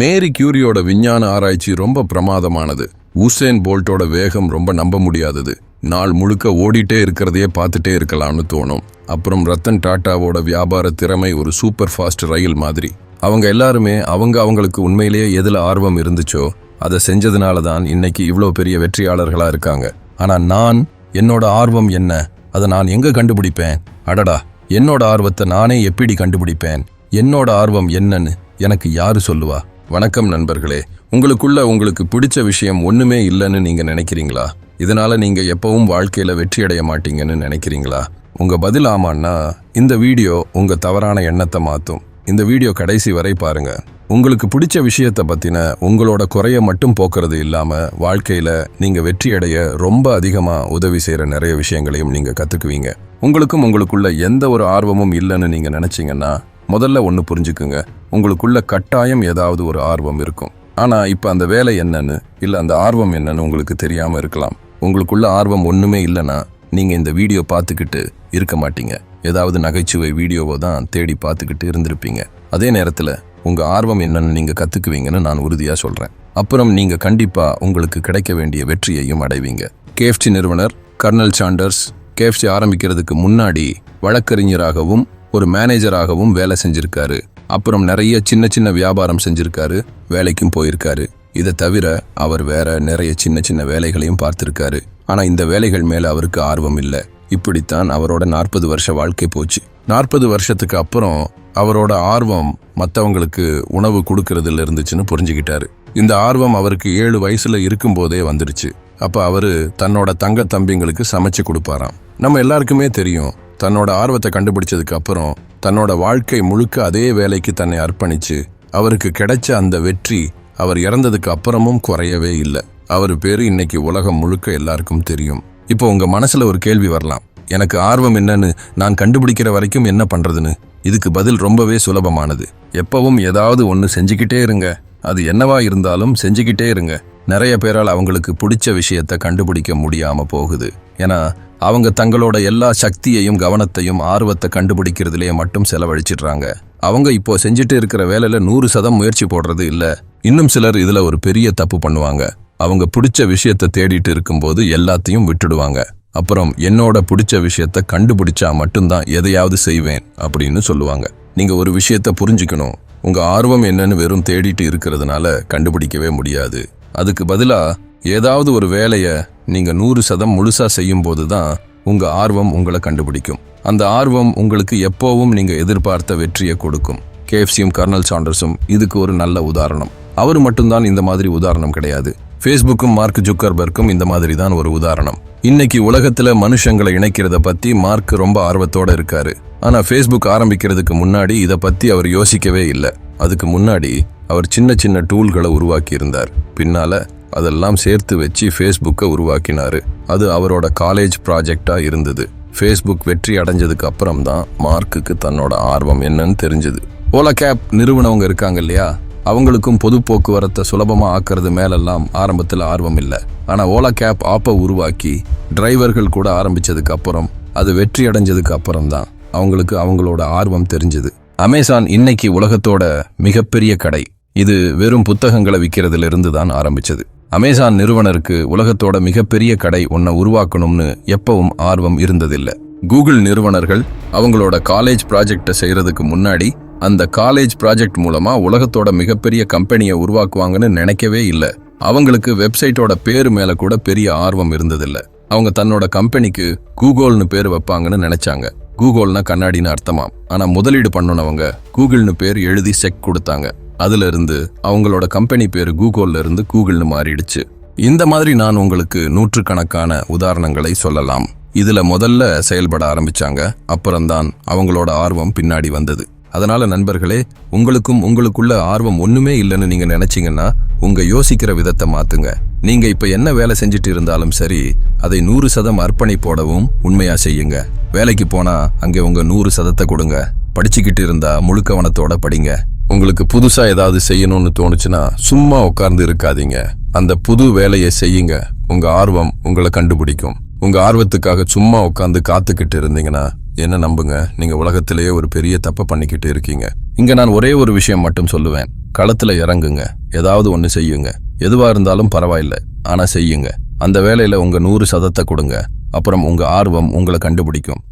மேரி கியூரியோட விஞ்ஞான ஆராய்ச்சி ரொம்ப பிரமாதமானது. உசேன் போல்ட்டோட வேகம் ரொம்ப நம்ப முடியாதது. நாள் முழுக்க ஓடிட்டே இருக்கிறதையே பார்த்துட்டே இருக்கலாம்னு தோணும். அப்புறம் ரத்தன் டாட்டாவோட வியாபார திறமை ஒரு சூப்பர் ஃபாஸ்ட் ரயில் மாதிரி. அவங்க எல்லாருமே அவங்க அவங்களுக்கு உண்மையிலேயே எதில் ஆர்வம் இருந்துச்சோ அதை செஞ்சதுனால தான் இன்னைக்கு இவ்வளோ பெரிய வெற்றியாளர்களாக இருக்காங்க. ஆனால் நான் என்னோட ஆர்வம் என்ன? அதை நான் எங்கே கண்டுபிடிப்பேன்? அடடா என்னோட ஆர்வத்தை நானே எப்படி கண்டுபிடிப்பேன்? என்னோட ஆர்வம் என்னன்னு எனக்கு யாரு சொல்லுவா? வணக்கம் நண்பர்களே. உங்களுக்குள்ள உங்களுக்கு பிடிச்ச விஷயம் ஒண்ணுமே இல்லைன்னு நீங்க நினைக்கிறீங்களா? இதனால நீங்க எப்பவும் வாழ்க்கையில வெற்றி அடைய மாட்டீங்கன்னு நினைக்கிறீங்களா? உங்க பதில் ஆமான்னா இந்த வீடியோ உங்க தவறான எண்ணத்தை மாத்தும். இந்த வீடியோ கடைசி வரை பாருங்க. உங்களுக்கு பிடிச்ச விஷயத்தை பத்தின உங்களோட குறைய மட்டும் போக்குறது இல்லாம வாழ்க்கையில நீங்க வெற்றி அடைய ரொம்ப அதிகமா உதவி செய்யற நிறைய விஷயங்களையும் நீங்க கத்துக்குவீங்க. உங்களுக்கும் உங்களுக்குள்ள எந்த ஒரு ஆர்வமும் இல்லைன்னு நீங்க நினைச்சீங்கன்னா முதல்ல ஒன்று புரிஞ்சுக்குங்க. உங்களுக்குள்ள கட்டாயம் ஏதாவது ஒரு ஆர்வம் இருக்கும். ஆனால் இப்போ அந்த வேலை என்னன்னு இல்லை அந்த ஆர்வம் என்னன்னு உங்களுக்கு தெரியாமல் இருக்கலாம். உங்களுக்குள்ள ஆர்வம் ஒன்றுமே இல்லைன்னா நீங்கள் இந்த வீடியோ பார்த்துக்கிட்டு இருக்க மாட்டீங்க. ஏதாவது நகைச்சுவை வீடியோவோ தான் தேடி பார்த்துக்கிட்டு இருந்திருப்பீங்க. அதே நேரத்தில் உங்கள் ஆர்வம் என்னன்னு நீங்கள் கற்றுக்குவீங்கன்னு நான் உறுதியாக சொல்கிறேன் அப்புறம் நீங்கள் கண்டிப்பாக உங்களுக்கு கிடைக்க வேண்டிய வெற்றியையும் அடைவீங்க. கேஎஃப்சி நிறுவனர் கர்னல் சாண்டர்ஸ் கேஎஃப்சி ஆரம்பிக்கிறதுக்கு முன்னாடி வழக்கறிஞராகவும் ஒரு மேனேஜராகவும் வேலை செஞ்சிருக்காரு. அப்புறம் நிறைய சின்ன சின்ன வியாபாரம் செஞ்சிருக்காரு வேலைக்கும் போயிருக்காரு. இதை தவிர அவர் வேற நிறைய சின்ன சின்ன வேலைகளையும் பார்த்திருக்காரு. ஆனா இந்த வேலைகள் மேல அவருக்கு ஆர்வம் இல்லை. இப்படித்தான் அவரோட நாற்பது வருஷ வாழ்க்கை போச்சு. நாற்பது வருஷத்துக்கு அப்புறம் அவரோட ஆர்வம் மற்றவங்களுக்கு உணவு கொடுக்கறதுல இருந்துச்சுன்னு புரிஞ்சுக்கிட்டாரு. இந்த ஆர்வம் அவருக்கு ஏழு வயசுல இருக்கும்போதே வந்துருச்சு. அப்ப அவரு தன்னோட தங்க தம்பிங்களுக்கு சமைச்சு கொடுப்பாராம். நம்ம எல்லாருக்குமே தெரியும் தன்னோட ஆர்வத்தை கண்டுபிடிச்சதுக்கு அப்புறம் தன்னோட வாழ்க்கை முழுக்க அதே வேலைக்கு தன்னை அர்ப்பணிச்சு அவருக்கு கிடைச்ச அந்த வெற்றி அவர் இறந்ததுக்கு அப்புறமும் குறையவே இல்லை. அவர் பேர் இன்னைக்கு உலகம் முழுக்க எல்லாருக்கும் தெரியும். இப்போ உங்க மனசுல ஒரு கேள்வி வரலாம். எனக்கு ஆர்வம் என்னன்னு நான் கண்டுபிடிக்கிற வரைக்கும் என்ன பண்றதுன்னு? இதுக்கு பதில் ரொம்பவே சுலபமானது. எப்பவும் ஏதாவது ஒன்று செஞ்சுக்கிட்டே இருங்க. அது என்னவா இருந்தாலும் செஞ்சுக்கிட்டே இருங்க. நிறைய பேரால் அவங்களுக்கு பிடிச்ச விஷயத்தை கண்டுபிடிக்க முடியாம போகுது. ஏன்னா அவங்க தங்களோட எல்லா சக்தியையும் கவனத்தையும் ஆர்வத்தை கண்டுபிடிக்கிறதுலயே மட்டும் செலவழிச்சிடுறாங்க. அவங்க இப்போ செஞ்சுட்டு இருக்கிற வேலையில நூறு சதம் முயற்சி போடுறது இல்ல. இன்னும் சிலர் இதுல ஒரு பெரிய தப்பு பண்ணுவாங்க. அவங்க பிடிச்ச விஷயத்தை தேடிட்டு இருக்கும்போது எல்லாத்தையும் விட்டுடுவாங்க. அப்புறம் என்னோட பிடிச்ச விஷயத்த கண்டுபிடிச்சா மட்டும்தான் எதையாவது செய்வேன் அப்படின்னு சொல்லுவாங்க. நீங்க ஒரு விஷயத்த புரிஞ்சுக்கணும். உங்க ஆர்வம் என்னன்னு வெறும் தேடிட்டு இருக்கிறதுனால கண்டுபிடிக்கவே முடியாது. அதுக்கு பதிலா ஏதாவது ஒரு வேலையை நீங்கள் நூறு சதம் முழுசாக செய்யும் போது தான் உங்கள் ஆர்வம் உங்களை கண்டுபிடிக்கும். அந்த ஆர்வம் உங்களுக்கு எப்போவும் நீங்கள் எதிர்பார்த்த வெற்றியை கொடுக்கும். கேஎஃப்சியும் கர்னல் சாண்டர்ஸும் இதுக்கு ஒரு நல்ல உதாரணம். அவர் மட்டும்தான் இந்த மாதிரி உதாரணம் கிடையாது. ஃபேஸ்புக்கும் மார்க் ஜுக்கர்பர்க்கும் இந்த மாதிரி தான் ஒரு உதாரணம். இன்னைக்கு உலகத்துல மனுஷங்களை இணைக்கிறத பத்தி மார்க் ரொம்ப ஆர்வத்தோட இருக்காரு. ஆனா ஃபேஸ்புக் ஆரம்பிக்கிறதுக்கு முன்னாடி இதை பத்தி அவர் யோசிக்கவே இல்லை. அதுக்கு முன்னாடி அவர் சின்ன சின்ன டூல்களை உருவாக்கி இருந்தார் பின்னால அதெல்லாம் சேர்த்து வச்சு ஃபேஸ்புக்கை உருவாக்கினாரு. அது அவரோட காலேஜ் ப்ராஜெக்டாக இருந்தது. ஃபேஸ்புக் வெற்றி அடைஞ்சதுக்கு அப்புறம் தான் மார்க்குக்கு தன்னோட ஆர்வம் என்னன்னு தெரிஞ்சது. ஓலா கேப் நிறுவனவங்க இருக்காங்க இல்லையா? அவங்களுக்கும் பொது போக்குவரத்தை சுலபமாக ஆக்குறது மேலெல்லாம் ஆரம்பத்தில் ஆர்வம் இல்லை. ஆனால் ஓலா கேப் ஆப்பை உருவாக்கி டிரைவர்கள் கூட ஆரம்பித்ததுக்கு அப்புறம் அது வெற்றி அடைஞ்சதுக்கு அப்புறம் தான் அவங்களுக்கு அவங்களோட ஆர்வம் தெரிஞ்சது. அமேசான் இன்னைக்கு உலகத்தோட மிகப்பெரிய கடை. இது வெறும் புத்தகங்களை விற்கிறதுல இருந்து தான் ஆரம்பிச்சது. அமேசான் நிறுவனருக்கு உலகத்தோட மிகப்பெரிய கடை ஒன்றை உருவாக்கணும்னு எப்பவும் ஆர்வம் இருந்ததில்லை. கூகுள் நிறுவனர்கள் அவங்களோட காலேஜ் ப்ராஜெக்டை செய்கிறதுக்கு முன்னாடி அந்த காலேஜ் ப்ராஜெக்ட் மூலமாக உலகத்தோட மிகப்பெரிய கம்பெனியை உருவாக்குவாங்கன்னு நினைக்கவே இல்லை. அவங்களுக்கு வெப்சைட்டோட பேர் மேலே கூட பெரிய ஆர்வம் இருந்ததில்லை. அவங்க தன்னோட கம்பெனிக்கு கூகுள்னு பேர் வைப்பாங்கன்னு நினைச்சாங்க. கூகுள்னா கண்ணாடின்னு அர்த்தமாம். ஆனா முதலீடு பண்ணுனவங்க கூகுள்னு பேர் எழுதி செக் கொடுத்தாங்க. அதிலிருந்து அவங்களோட கம்பெனி பேர் கூகுளில் இருந்து கூகுள்னு மாறிடுச்சு. இந்த மாதிரி நான் உங்களுக்கு நூற்றுக்கணக்கான உதாரணங்களை சொல்லலாம். இதுல முதல்ல செயல்பட ஆரம்பிச்சாங்க. அப்புறம்தான் அவங்களோட ஆர்வம் பின்னாடி வந்தது. அதனால நண்பர்களே உங்களுக்கும் உங்களுக்குள்ள ஆர்வம் ஒண்ணுமே இல்லைன்னு நீங்க நினைச்சீங்கன்னா உங்க யோசிக்கிற விதத்தை மாத்துங்க. நீங்க இப்ப என்ன வேலை செஞ்சுட்டு இருந்தாலும் சரி அதை நூறு சதம் அர்ப்பணிப்போடவும் உண்மையா செய்யுங்க. வேலைக்கு போனா அங்கே உங்க நூறு சதத்தை கொடுங்க. படிச்சுக்கிட்டு இருந்தா முழுக்கவனத்தோட படிங்க. உங்களுக்கு புதுசாக ஏதாவது செய்யணும்னு தோணுச்சுன்னா சும்மா உட்கார்ந்து இருக்காதீங்க. அந்த புது வேலையை செய்யுங்க. உங்கள் ஆர்வம் உங்களை கண்டுபிடிக்கும். உங்கள் ஆர்வத்துக்காக சும்மா உட்காந்து காத்துக்கிட்டு இருந்தீங்கன்னா என்ன நம்புங்க? நீங்கள் உலகத்திலேயே ஒரு பெரிய தப்பை பண்ணிக்கிட்டு இருக்கீங்க. இங்கே நான் ஒரே ஒரு விஷயம் மட்டும் சொல்லுவேன். களத்தில் இறங்குங்க. ஏதாவது ஒன்று செய்யுங்க. எதுவாக இருந்தாலும் பரவாயில்ல. ஆனால் செய்யுங்க. அந்த வேலையில் உங்கள் நூறு சதத்தை கொடுங்க. அப்புறம் உங்கள் ஆர்வம் உங்களை கண்டுபிடிக்கும்.